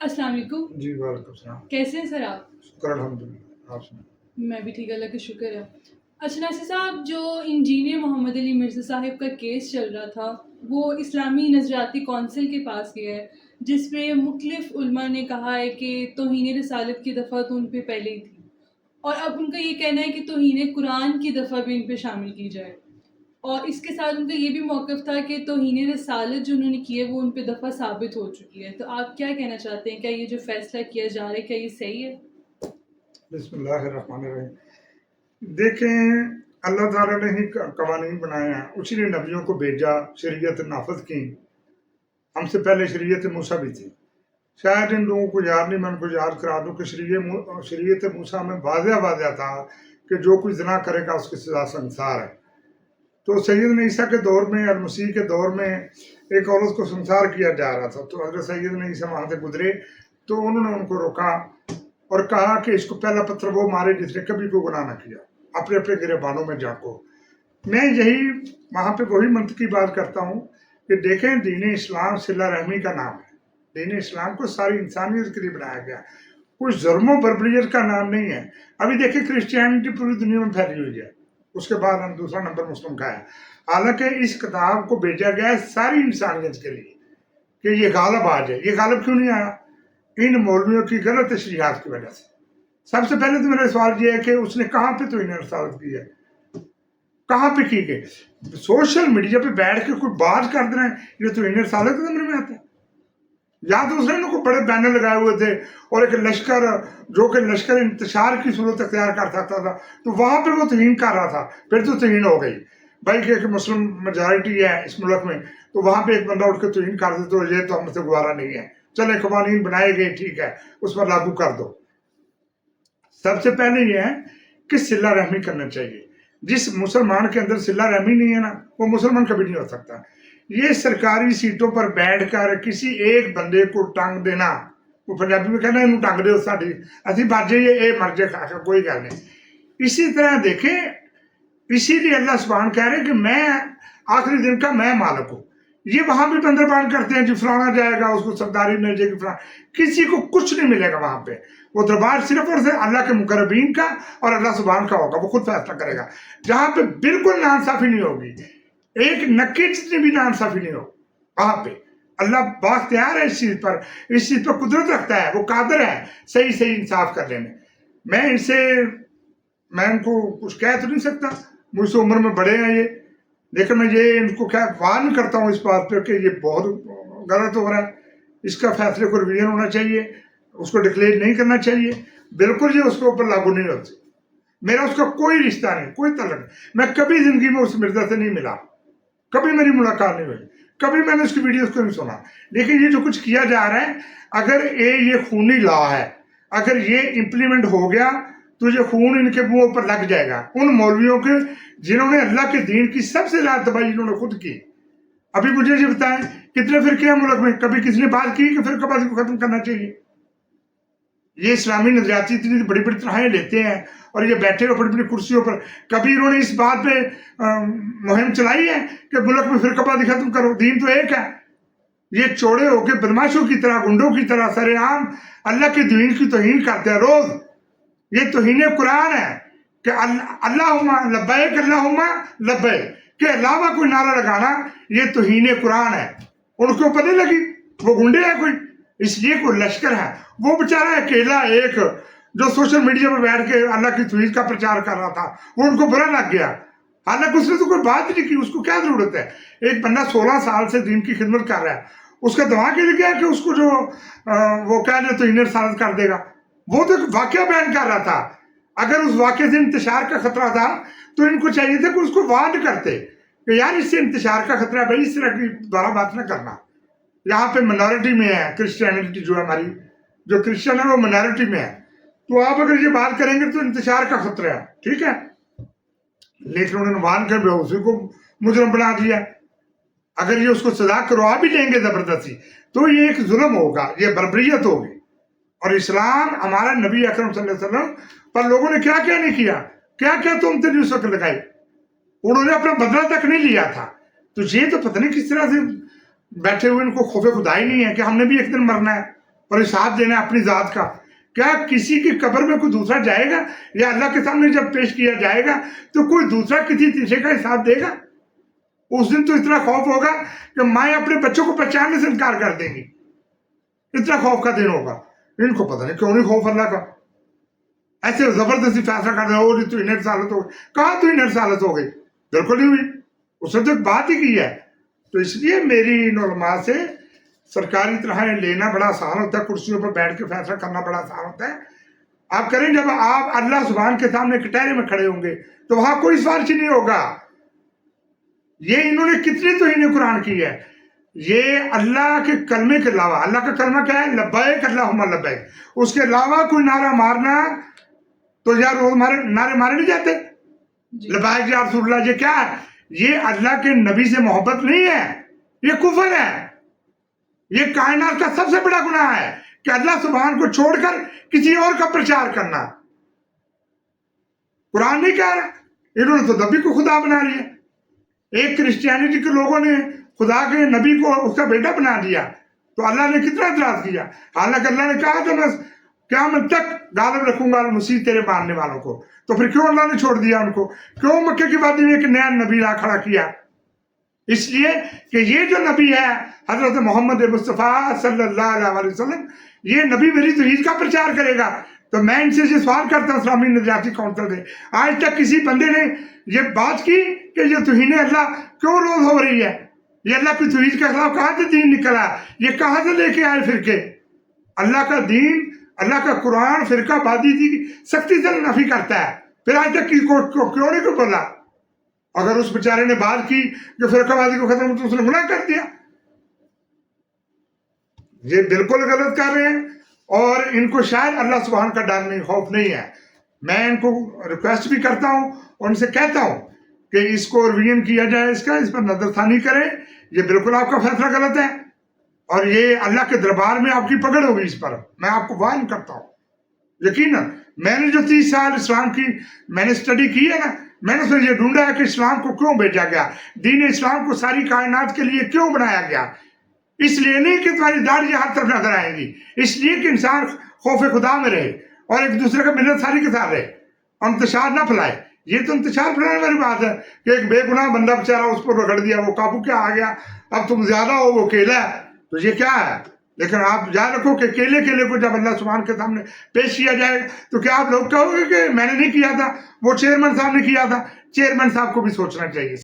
السلام علیکم۔ جی وعلیکم السلام۔ کیسے ہیں سر آپ؟ شکر الحمد للہ آپ میں بھی ٹھیک اللہ کا شکر ہے۔ اچھا ناصر صاحب جو انجینئر محمد علی مرزا صاحب کا کیس چل رہا تھا وہ اسلامی نظریاتی کونسل کے پاس گیا ہے جس پہ مختلف علماء نے کہا ہے کہ توہین رسالت کی دفعہ تو ان پہ پہلے ہی تھی۔ اور اب ان کا یہ کہنا ہے کہ توہین قرآن کی دفعہ بھی ان پہ شامل کی جائے۔ اور اس کے ساتھ ان کا یہ بھی موقف تھا کہ توہین رسالت جو انہوں نے کی ہے وہ ان پہ دفعہ ثابت ہو چکی ہے۔ تو آپ کیا کہنا چاہتے ہیں؟ کیا یہ جو فیصلہ کیا جا رہا ہے، کیا یہ صحیح ہے؟ بسم اللہ الرحمن الرحیم۔ دیکھیں، اللہ تعالیٰ نے ہی قوانین بنایا ہیں۔ اسی نے نبیوں کو بھیجا، شریعت نافذ کی۔ ہم سے پہلے شریعت موسیٰ بھی تھی۔ شاید ان لوگوں کو یاد نہیں، میں ان کو یاد کرا دوں کہ شریعت شریعت موسیٰ میں واضح واضح تھا کہ جو کوئی زنا کرے گا، اس کی سزا سنسار ہے۔ تو سید عیسیٰ کے دور میں اور مسیح کے دور میں ایک عورت کو سنسار کیا جا رہا تھا۔ تو حضرت سید عیسیٰ وہاں سے گزرے تو انہوں نے ان کو روکا اور کہا کہ اس کو پہلا پتھر وہ مارے جس نے کبھی کوئی گناہ نہ کیا۔ اپنے اپنے گربانوں میں جا کو میں یہی وہاں پہ وہی منطقی بات کرتا ہوں کہ دیکھیں دین اسلام صلہ رحمی کا نام ہے۔ دین اسلام کو ساری انسانیت کے لیے بنایا گیا۔ کوئی ظلم و بربریت کا نام نہیں ہے۔ ابھی دیکھیں کرسچینٹی پوری دنیا میں پھیلی ہوئی ہے۔ اس کے بعد ہم دوسرا نمبر مسلم کا ہے حالانکہ اس کتاب کو بھیجا گیا ہے، ساری انسانیت کے لیے کہ یہ غالب آ جائے یہ غالب کیوں نہیں آیا؟ ان مولویوں کی غلط تشریحات کی وجہ سے۔ سب سے پہلے تو میرا سوال یہ ہے کہ اس نے کہاں پہ تو انہیں رسالت کی ہے؟ کہاں پہ کی گئی؟ سوشل میڈیا پہ بیٹھ کے کوئی بات کر دینا ہے یہ تو انہیں رسالت کے نمبر میں آتا ہے۔ یا تو اس نے کوئی بڑے بینر لگائے ہوئے تھے اور ایک لشکر، جو کہ لشکر انتشار کی صورت اختیار کر سکتا تھا، تو وہاں پہ وہ توہین کر رہا تھا، پھر تو توہین ہو گئی۔ بھائی کہ مسلم میجارٹی ہے اس ملک میں، تو وہاں پہ ایک بندہ اٹھ کے توہین کر دے تو یہ تو ہم سے گوارا نہیں ہے۔ چلے قوانین بنائے گئے، ٹھیک ہے، اس پر لاگو کر دو۔ سب سے پہلے یہ ہے کہ صلہ رحمی کرنا چاہیے۔ جس مسلمان کے اندر صلہ رحمی نہیں ہے نا، وہ مسلمان کبھی نہیں ہو سکتا۔ یہ سرکاری سیٹوں پر بیٹھ کر کسی ایک بندے کو ٹانگ دینا، وہ پنجابی میں کہنا انہوں ٹانگ دے ساڈی، اسی بات جائیے اے مر جائے کھا کر کوئی گل نہیں۔ اسی طرح دیکھیں، اسی لیے اللہ سبحان کہہ رہے کہ میں آخری دن کا میں مالک ہوں۔ یہ وہاں بھی بندر بان کرتے ہیں جی فلانا جائے گا، اس کو سرداری مل جائے گی، فلانا۔ کسی کو کچھ نہیں ملے گا وہاں پہ۔ وہ دربار صرف اور صرف اللہ کے مقربین کا اور اللہ سبحان کا ہوگا، وہ خود فیصلہ کرے گا۔ جہاں پہ بالکل نانصافی نہیں ہوگی ایک نکی جتنی بھی نانصافی نہیں ہو، وہاں پہ۔ اللہ باختیار ہے اس چیز پر، اس چیز پر قدرت رکھتا ہے، وہ قادر ہے صحیح صحیح انصاف کرنے میں۔ میں ان سے، میں ان کو کچھ کہہ تو نہیں سکتا۔ مجھ سے عمر میں بڑے ہیں یہ۔ لیکن میں یہ ان کو کیا وارن کرتا ہوں اس بات پہ کہ یہ بہت غلط ہو رہا ہے۔ اس کا فیصلے کو ریویژن ہونا چاہیے، اس کو ڈکلیئر نہیں کرنا چاہیے۔ بالکل یہ اس کے اوپر لاگو نہیں ہوتی میرا اس کا کوئی رشتہ نہیں، کوئی تعلق نہیں۔ میں کبھی زندگی میں اس مرزا سے نہیں ملا۔ کبھی میری ملاقات نہیں ہوئی، کبھی میں نے اس کی ویڈیوز کو نہیں سنا۔ لیکن یہ جو کچھ کیا جا رہا ہے، اگر یہ خونی لا ہے، اگر یہ امپلیمنٹ ہو گیا، تو یہ خون ان کے منہوں پر لگ جائے گا۔ ان مولویوں کے، جنہوں نے اللہ کے دین کی سب سے زیادہ تباہی انہوں نے خود کی۔ ابھی مجھے یہ بتائیں، کتنے فرقے ہیں ملک میں؟ کبھی کسی نے بات کی کہ فرقہ بازی کو ختم کرنا چاہیے؟ یہ اسلامی نظریاتی اتنی بڑی بڑی طرحیں لیتے ہیں اور یہ بیٹھے ہوئے بڑی بڑی کرسیوں پر۔ کبھی انہوں نے اس بات پہ مہم چلائی ہے کہ ملک میں فرقہ بازی ختم کرو؟ دین تو ایک ہے۔ یہ چوڑے ہو کے بدماشوں کی طرح، گنڈوں کی طرح سر عام اللہ کے دین کی توہین کرتے ہیں روز۔ یہ توہین قرآن ہے کہ اللہ لبیک اللہ لبیک۔ کے علاوہ کوئی نعرہ لگانا، یہ توہین قرآن ہے۔ ان کو پتہ لگی؟ وہ گنڈے ہیں کوئی؟ اس لیے کوئی لشکر ہے۔ وہ بیچارہ اکیلا ایک جو سوشل میڈیا پہ بیٹھ کے اللہ کی توحید کا پرچار کر رہا تھا، وہ ان کو برا لگ گیا۔ حالانکہ اس نے تو کوئی بات نہیں کی، اس کو کیا ضرورت ہے؟ ایک بندہ سولہ سال سے دین کی خدمت کر رہا ہے۔ اس کا دماغ یہ گیا کہ اس کو جو وہ کہہ دے تو انر سالت کر دے گا۔ وہ تو ایک واقعہ بیان کر رہا تھا۔ اگر اس واقعے سے انتشار کا خطرہ تھا، تو ان کو چاہیے تھا کہ اس کو وارن کرتے کہ یار اس سے انتشار کا خطرہ ہے، بھائی اس طرح کی دوبارہ بات نہ کرنا۔ یہاں پہ منارٹی میں ہے کرسچینٹی جو ہے ہماری، جو کرسچن ہے وہ منارٹی میں ہے۔ تو آپ اگر یہ بات کریں گے تو انتشار کا خطرہ ہے، ٹھیک ہے؟ لیکن انہوں نے وان کر بے اسی کو مجرم بنا دیا۔ اگر یہ اس کو سزا کروا بھی لیں گے زبردستی، تو یہ ایک ظلم ہوگا، یہ بربریت ہوگی۔ اور اسلام ہمارا نبی اکرم صلی اللہ علیہ وسلم پر لوگوں نے کیا کیا نہیں کیا؟ کیا کیا تم تجھے اس وقت لگائی انہوں نے اپنا بدلہ تک نہیں لیا تھا۔ تو یہ تو پتہ نہیں کس طرح سے بیٹھے ہوئے ان کو خوف خدائی نہیں ہے کہ ہم نے بھی ایک دن مرنا ہے اور حساب دینا ہے اپنی ذات کا۔ کیا کسی کی قبر میں کوئی دوسرا جائے گا؟ یا اللہ کے سامنے جب پیش کیا جائے گا تو کوئی دوسرا کسی تیسرے کا حساب دے گا؟ اس دن تو اتنا خوف ہوگا کہ مائیں اپنے بچوں کو پہچاننے سے انکار کر دیں گی۔ اتنا خوف کا دن ہوگا۔ ان کو پتہ نہیں کیوں نہیں خوف اللہ کا۔ ایسے زبردستی فیصلہ کر رہے ہو تو انہیں رسالت ہو گئی۔ کہاں تو انہیں رسالت ہو گئی؟ بالکل نہیں ہوئی۔ اس نے تو ایک بات ہی کی ہے۔ تو اس لیے میری ان علماء سے سرکاری طرح لینا بڑا آسان ہوتا ہے کرسیوں پر بیٹھ کے فیصلہ کرنا بڑا آسان ہوتا ہے۔ آپ کریں جب آپ اللہ سبحان کے سامنے کٹہرے میں کھڑے ہوں گے تو وہاں کوئی سفارش نہیں ہوگا۔ یہ انہوں نے کتنی توہین قرآن کی ہے۔ یہ اللہ کے کلمے کے علاوہ اللہ کا کلمہ کیا ہے؟ لبیک اللہم لبیک۔ اس کے علاوہ کوئی نعرہ مارنا تو یار وہ نعرے مارے نہیں جاتے؟ جی۔ لبیک یا رسول اللہ یہ کیا ہے؟ یہ اللہ کے نبی سے محبت نہیں ہے، یہ کفر ہے۔ یہ کائنات کا سب سے بڑا گناہ ہے کہ اللہ سبحان کو چھوڑ کر کسی اور کا پرچار کرنا۔ قرآن نہیں کہہ رہا انہوں نے تو نبی کو خدا بنا لیا۔ ایک کرسچینٹی کے لوگوں نے خدا کے نبی کو اس کا بیٹا بنا دیا۔ تو اللہ نے کتنا اعتراض کیا؟ حالانکہ اللہ نے کہا تھا میں قیامت تک غالب رکھوں گا مسیح تیرے ماننے والوں کو۔ تو پھر کیوں اللہ نے چھوڑ دیا ان کو؟ کیوں مکے کی وادی میں ایک نیا نبی لا کھڑا کیا؟ اس لیے کہ یہ جو نبی ہے، حضرت محمد مصطفیٰ صلی اللہ علیہ وسلم، یہ نبی میری توحید کا پرچار کرے گا۔ تو میں ان سے یہ سوال کرتا ہوں، اسلامی نظریاتی کونسل سے، آج تک کسی بندے نے یہ بات کی کہ یہ توہین اللہ کیوں روز ہو رہی ہے؟ یہ اللہ کی توحید کے خلاف کہاں سے دین نکلا؟ یہ کہاں سے لے کے آئے فرقے اللہ کا دین اللہ کا قرآن فرقہ بادی کی سختی سے نفی کرتا ہے۔ پھر آج تک کی کو, کیوں نہیں کو بولا اگر اس بیچارے نے بات کی کہ فرقہ بازی کو ختم تو اس نے گناہ کر دیا۔ یہ بالکل غلط کر رہے ہیں اور ان کو شاید اللہ سبحان کا ڈر نہیں خوف نہیں ہے۔ میں ان کو ریکویسٹ بھی کرتا ہوں اور ان سے کہتا ہوں کہ اس کو ریویژن کیا جائے اس کا اس پر نظر ثانی کریں۔ یہ بالکل آپ کا فیصلہ غلط ہے۔ اور یہ اللہ کے دربار میں آپ کی پکڑ ہوگی اس پر. میں آپ کو وائن کرتا ہوں. یقیناً میں نے جو تیس سال اسلام کی میں نے اسٹڈی کی ہے نا، میں نے اس میں یہ ڈھونڈا ہے کہ اسلام کو کیوں بھیجا گیا؟ دین اسلام کو ساری کائنات کے لیے کیوں بنایا گیا؟ اس لیے نہیں کہ تمہاری داڑھی ہر طرف نظر آئے گی. اس لیے کہ انسان خوف خدا میں رہے اور ایک دوسرے کا ملت ساری کے ساتھ رہے. اور انتشار نہ پھیلائے. یہ تو انتشار پھیلانے والی بات ہے کہ ایک بے گناہ بندہ بےچارا اس پر رگڑ دیا، وہ قابو کیا آ گیا؟ اب تم زیادہ ہو، وہ کیلا ہے۔ تو یہ کیا ہے؟ لیکن آپ یاد رکھو کہ کیلے کیلے کو جب اللہ سبحان کے سامنے پیش کیا جائے، تو کیا آپ لوگ کہو گے کہ میں نے نہیں کیا تھا؟ وہ چیئرمین صاحب نے کیا تھا؟ چیئرمین صاحب کو بھی سوچنا چاہیے۔